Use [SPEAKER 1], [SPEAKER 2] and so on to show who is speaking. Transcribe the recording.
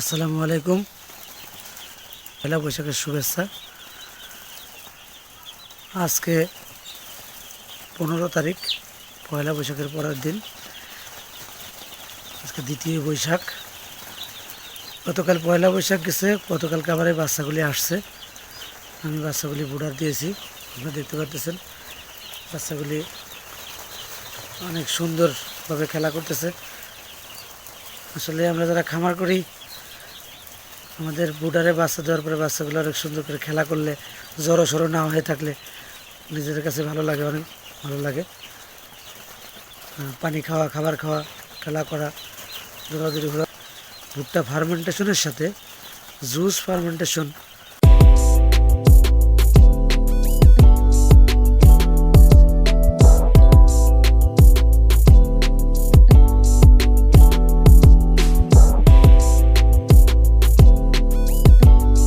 [SPEAKER 1] আসসালামু আলাইকুম। পয়লা বৈশাখের শুভেচ্ছা। আজকে পনেরো তারিখ, পয়লা বৈশাখের পরের দিন। আজকে দ্বিতীয় বৈশাখ। গতকাল পয়লা বৈশাখ গেছে, গতকালকে আবার এই বাচ্চাগুলি আসছে। আমি বাচ্চাগুলি বুড়ার দিয়েছি, আপনারা দেখতে পাচ্ছেন বাচ্চাগুলি অনেক সুন্দরভাবে খেলা করতেছে। আসলে আমরা যারা খামার করি আমাদের বুডারে বাচ্চা দেওয়ার পরে বাচ্চাগুলো অনেক সুন্দর করে খেলা করলে জড়ো সড়ো না হয়ে থাকলে নিজেদের কাছে ভালো লাগে, অনেক ভালো লাগে। পানি খাওয়া, খাবার খাওয়া, খেলা করা, দৌড়াদৌড়ি ঘোরা ভুট্টা ফার্মেন্টেশনের সাথে জুস ফার্মেন্টেশন